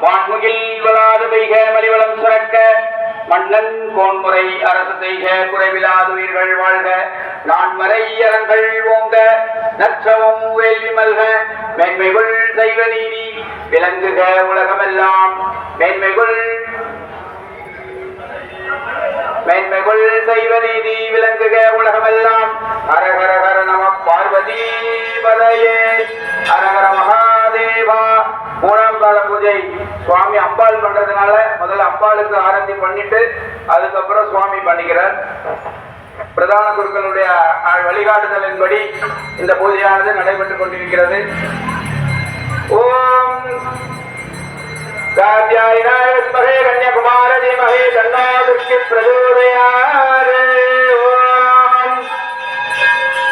வான்முகில் வளாது பெய்க மலிவளம் சுரக்க. மன்னன் கோன்முறை அரசு செய்க குறைவிலாது உயிர்கள் வாழ்க. நான்மறை அறங்கள் ஓங்க நற்றவம் வேள்வி மல்க. மேன்மைகள் செய்வ நீதி விளங்குக உலகமெல்லாம். மேன்மைகள் மேன்மைகள் செய்வ நீதி விளங்குக உலகமெல்லாம். மூணாம் கால பூஜை சுவாமி அம்பாள் பண்றதுனால முதல்ல அம்பாளுக்கு ஆரத்தி பண்ணிட்டு அதுக்கப்புறம் சுவாமி பண்ணிக்கிறார். பிரதான குருக்களுடைய வழிகாட்டுதலின்படி இந்த பூஜையானது நடைபெற்றுக் கொண்டிருக்கிறது. ஓம் காத்தியாயினாய வித்மகே கன்யாகுமார தீமகே தன்னா திருஷ்டி பிரஜோதயாரே ஓம்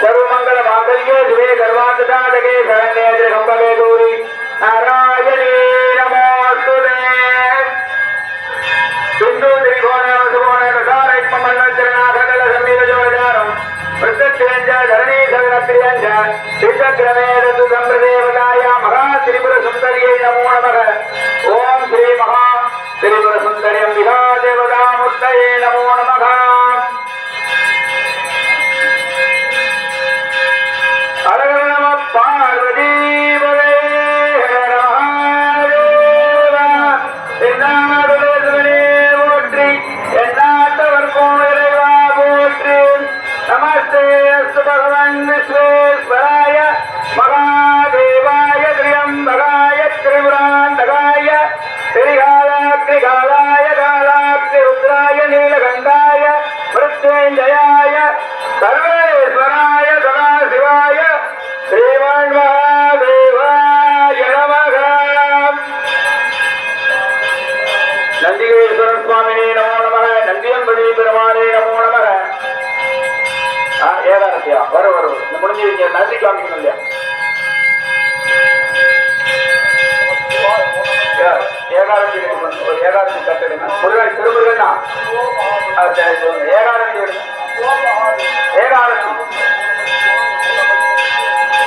சர்வமங்கல மாங்கல்யே சிவே சர்வாந்ததாடகே சரண்யே திரகம்பகே கௌரி நாராயண ಗಣೇಶವನಪ್ರಿಯಂಜ ಸಿದ್ಧಕ್ರಮೇಣದು ಸಂಪ್ರದೇವತಾಯ ಮಹಾ ತ್ರಿಪುರ ಸುಂದರಿಯೈ ನಮೋ ನಮಃ ಓಂ ಶ್ರೀ ಮಹಾ ತ್ರಿಪುರ ಸುಂದರಿಯಂ ವಿಹಾ ದೇವತಾ ಮೂರ್ತಯೇ ನಮೋ ನಮಃ அஸ்து விஸ்வேஸ்வராய மகாதேவாய திரியம்பகாய திரிபுராந்தகாய திரிகாலாக்னிகாலாய காலாக்னி ருத்ராய நீலகண்டாய மிருத்யுஞ்சயாய சர்வே வரும் நன்றி காமிக்கணும் இல்லையா ஏ- ஏகாதசி எடுக்கணும். முருகன் திருமுருகன்னா? ஆ, சரி,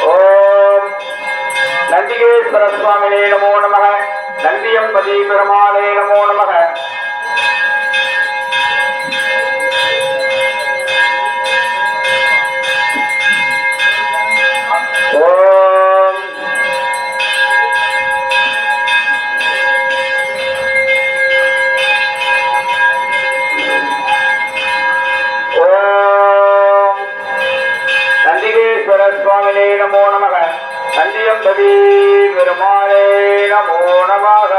ஓம் நந்திகேஸ்வர சுவாமியே நமோ நமக. நந்தியம்பதி பெருமாளே நமோ நமக. நந்திகேஸ்வர சுவாமினே நமோ நமக. நந்தியம்பதி பெருமாளே நமோ நமக.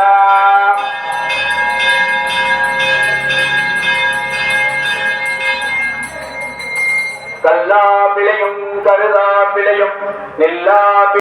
கல்லா பிழையும் கருதா பிழையும் நெல்லா